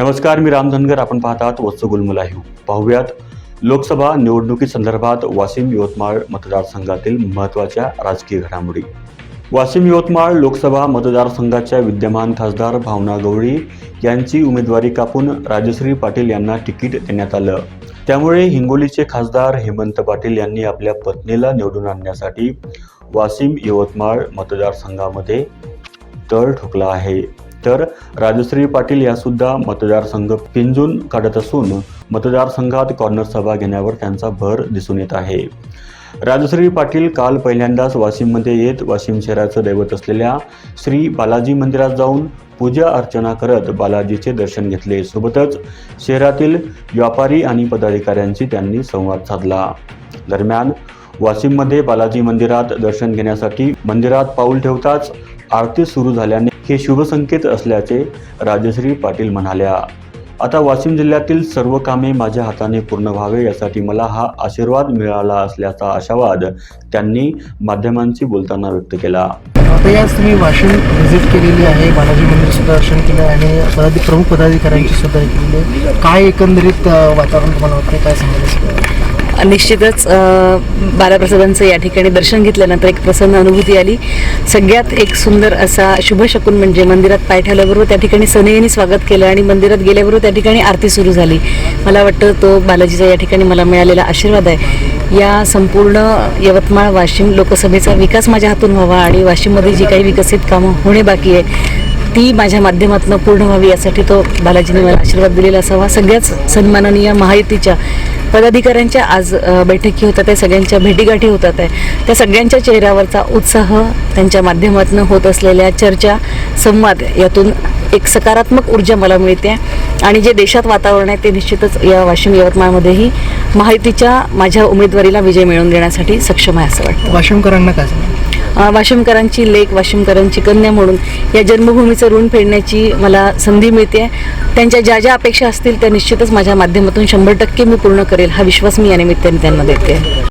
नमस्कार मी राम धनगर. आपण पाहतात वत्स गुलमुल लाईव्ह पाहुयात लोकसभा निवडणुकीसंदर्भात वाशिम यवतमाळ मतदारसंघातील महत्त्वाच्या राजकीय घडामोडी. वाशिम यवतमाळ लोकसभा मतदारसंघाच्या विद्यमान खासदार भावना गवळी यांची उमेदवारी कापून राजश्री पाटील यांना तिकीट देण्यात आलं. त्यामुळे हिंगोलीचे खासदार हेमंत पाटील यांनी आपल्या पत्नीला निवडून आणण्यासाठी वाशिम यवतमाळ मतदारसंघामध्ये तळ ठोकला आहे. तर राजश्री पाटील या सुद्धा मतदारसंघ पिंजून काढत असून मतदारसंघात कॉर्नर सभा घेण्यावर त्यांचा भर दिसून येत आहे. राजश्री पाटील काल पहिल्यांदाच वाशिममध्ये येत वाशिम शहराचं दैवत असलेल्या श्री बालाजी मंदिरात जाऊन पूजा अर्चना करत बालाजीचे दर्शन घेतले. सोबतच शहरातील व्यापारी आणि पदाधिकाऱ्यांशी त्यांनी संवाद साधला. दरम्यान वाशिममध्ये बालाजी मंदिरात दर्शन घेण्यासाठी मंदिरात पाऊल ठेवताच आरती सुरू झाल्याने हे शुभसंकेत असल्याचे राजश्री पाटील म्हणाल्या. आता वाशिम जिल्ह्यातील सर्व कामे माझ्या हाताने पूर्ण व्हावे यासाठी मला हा आशीर्वाद मिळाला असल्याचा आशावाद त्यांनी माध्यमांशी बोलताना व्यक्त केला. आता याच तुम्ही वाशिम व्हिजिट केलेली आहे. बालाजी मंदिर सुद्धा दर्शन केलं आणि पदाधिक प्रमुख पदाधिकाऱ्यांची सुद्धा म्हणजे काय एकंदरीत वातावरण तुम्हाला वाटतं काय सांगायला निश्चितच बालाप्रसादांचं या ठिकाणी दर्शन घेतल्यानंतर एक प्रसन्न अनुभूती आली. सगळ्यात एक सुंदर असा शुभ शकून म्हणजे मंदिरात पाय ठेवल्याबरोबर त्या ठिकाणी सनईने स्वागत केलं आणि मंदिरात गेल्याबरोबर त्या ठिकाणी आरती सुरू झाली. मला वाटतं तो बालाजीचा या ठिकाणी मला मिळालेला आशीर्वाद आहे. या संपूर्ण यवतमाळ वाशिम लोकसभेचा विकास माझ्या हातून व्हावा आणि वाशिममध्ये जी काही विकसित कामं होणे बाकी आहे ती माझ्या माध्यमातून पूर्ण व्हावी यासाठी तो बालाजीने मला आशीर्वाद दिलेला असावा. सगळ्याच सन्माननीय महायुतीच्या पदाधिकाऱ्यांच्या आज बैठकी होतात आहे सगळ्यांच्या भेटीगाठी होतात आहे. त्या सगळ्यांच्या चेहऱ्यावरचा उत्साह त्यांच्या माध्यमातून होत असलेल्या चर्चा संवाद यातून एक सकारात्मक ऊर्जा मला मिळते. आणि जे देशात वातावरण आहे ते निश्चितच या वाशिम यवतमाळमध्येही माहितीच्या माझ्या उमेदवारीला विजय मिळवून देण्यासाठी सक्षम आहे असं वाटतं. वाशिमकरांना काय सांगा वाशिमकरांची लेख वाशिमकरांची कन्या म्हणून या जन्मभूमीचं ऋण फेडण्याची मला संधी मिळते. त्यांच्या ज्या ज्या अपेक्षा असतील त्या निश्चितच माझ्या माध्यमातून शंभर टक्के मी पूर्ण करेल. हा विश्वास मी या निमित्ताने त्यांना देते.